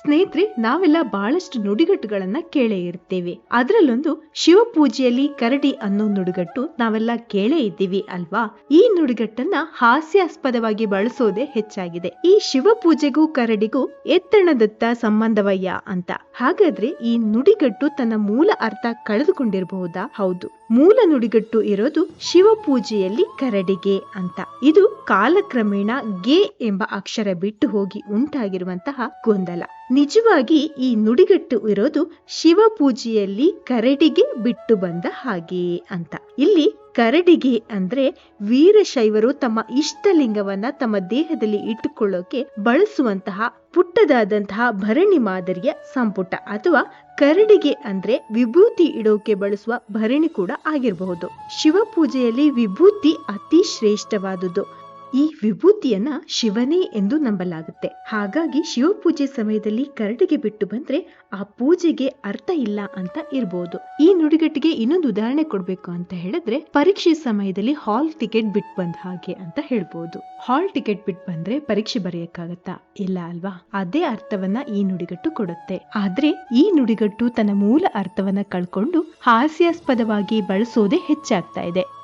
ಸ್ನೇಹಿತರೆ, ನಾವೆಲ್ಲ ಬಹಳಷ್ಟು ನುಡಿಗಟ್ಟುಗಳನ್ನ ಕೇಳೇ ಇರ್ತೇವೆ. ಅದರಲ್ಲೊಂದು ಶಿವಪೂಜೆಯಲ್ಲಿ ಕರಡಿ ಅನ್ನೋ ನುಡಿಗಟ್ಟು ನಾವೆಲ್ಲ ಕೇಳೇ ಇದ್ದೀವಿ ಅಲ್ವಾ? ಈ ನುಡಿಗಟ್ಟನ್ನ ಹಾಸ್ಯಾಸ್ಪದವಾಗಿ ಬಳಸೋದೇ ಹೆಚ್ಚಾಗಿದೆ. ಈ ಶಿವಪೂಜೆಗೂ ಕರಡಿಗೂ ಎತ್ತಣದತ್ತ ಸಂಬಂಧವಯ್ಯ ಅಂತ. ಹಾಗಾದ್ರೆ ಈ ನುಡಿಗಟ್ಟು ತನ್ನ ಮೂಲ ಅರ್ಥ ಕಳೆದುಕೊಂಡಿರಬಹುದಾ? ಹೌದು. ಮೂಲ ನುಡಿಗಟ್ಟು ಇರೋದು ಶಿವಪೂಜೆಯಲ್ಲಿ ಕರಡಿಗೆ ಅಂತ. ಇದು ಕಾಲಕ್ರಮೇಣ ಗೆ ಎಂಬ ಅಕ್ಷರ ಬಿಟ್ಟು ಹೋಗಿ ಉಂಟಾಗಿರುವಂತಹ ಗೊಂದಲ. ನಿಜವಾಗಿ ಈ ನುಡಿಗಟ್ಟು ಇರೋದು ಶಿವಪೂಜೆಯಲ್ಲಿ ಕರಡಿಗೆ ಬಿಟ್ಟು ಬಂದ ಹಾಗೆಯೇ ಅಂತ. ಇಲ್ಲಿ ಕರಡಿಗೆ ಅಂದ್ರೆ ವೀರಶೈವರು ತಮ್ಮ ಇಷ್ಟಲಿಂಗವನ್ನ ತಮ್ಮ ದೇಹದಲ್ಲಿ ಇಟ್ಟುಕೊಳ್ಳೋಕೆ ಬಳಸುವಂತಹ ಪುಟ್ಟದಾದಂತಹ ಭರಣಿ ಮಾದರಿಯ ಸಂಪುಟ ಅಥವಾ ಕರಡಿಗೆ ಅಂದ್ರೆ ವಿಭೂತಿ ಇಡೋಕೆ ಬಳಸುವ ಭರಣಿ ಕೂಡ ಆಗಿರಬಹುದು. ಶಿವಪೂಜೆಯಲ್ಲಿ ವಿಭೂತಿ ಅತಿ ಶ್ರೇಷ್ಠವಾದುದು. ಈ ವಿಭೂತಿಯನ್ನ ಶಿವನೇ ಎಂದು ನಂಬಲಾಗುತ್ತೆ. ಹಾಗಾಗಿ ಶಿವಪೂಜೆ ಸಮಯದಲ್ಲಿ ಕರಡಿಗೆ ಬಿಟ್ಟು ಬಂದ್ರೆ ಆ ಪೂಜೆಗೆ ಅರ್ಥ ಇಲ್ಲ ಅಂತ ಇರಬಹುದು ಈ ನುಡಿಗಟ್ಟಿಗೆ ಇನ್ನೊಂದು ಉದಾಹರಣೆ ಕೊಡ್ಬೇಕು ಅಂತ ಹೇಳಿದ್ರೆ ಪರೀಕ್ಷೆ ಸಮಯದಲ್ಲಿ ಹಾಲ್ ಟಿಕೆಟ್ ಬಿಟ್ಟು ಬಂದ ಹಾಗೆ ಅಂತ ಹೇಳ್ಬೋದು. ಹಾಲ್ ಟಿಕೆಟ್ ಬಿಟ್ಟು ಬಂದ್ರೆ ಪರೀಕ್ಷೆ ಬರೆಯಕ್ಕಾಗತ್ತಾ? ಇಲ್ಲ ಅಲ್ವಾ? ಅದೇ ಅರ್ಥವನ್ನ ಈ ನುಡಿಗಟ್ಟು ಕೊಡುತ್ತೆ. ಆದ್ರೆ ಈ ನುಡಿಗಟ್ಟು ತನ್ನ ಮೂಲ ಅರ್ಥವನ್ನ ಕಳ್ಕೊಂಡು ಹಾಸ್ಯಾಸ್ಪದವಾಗಿ ಬಳಸೋದೇ ಹೆಚ್ಚಾಗ್ತಾ ಇದೆ.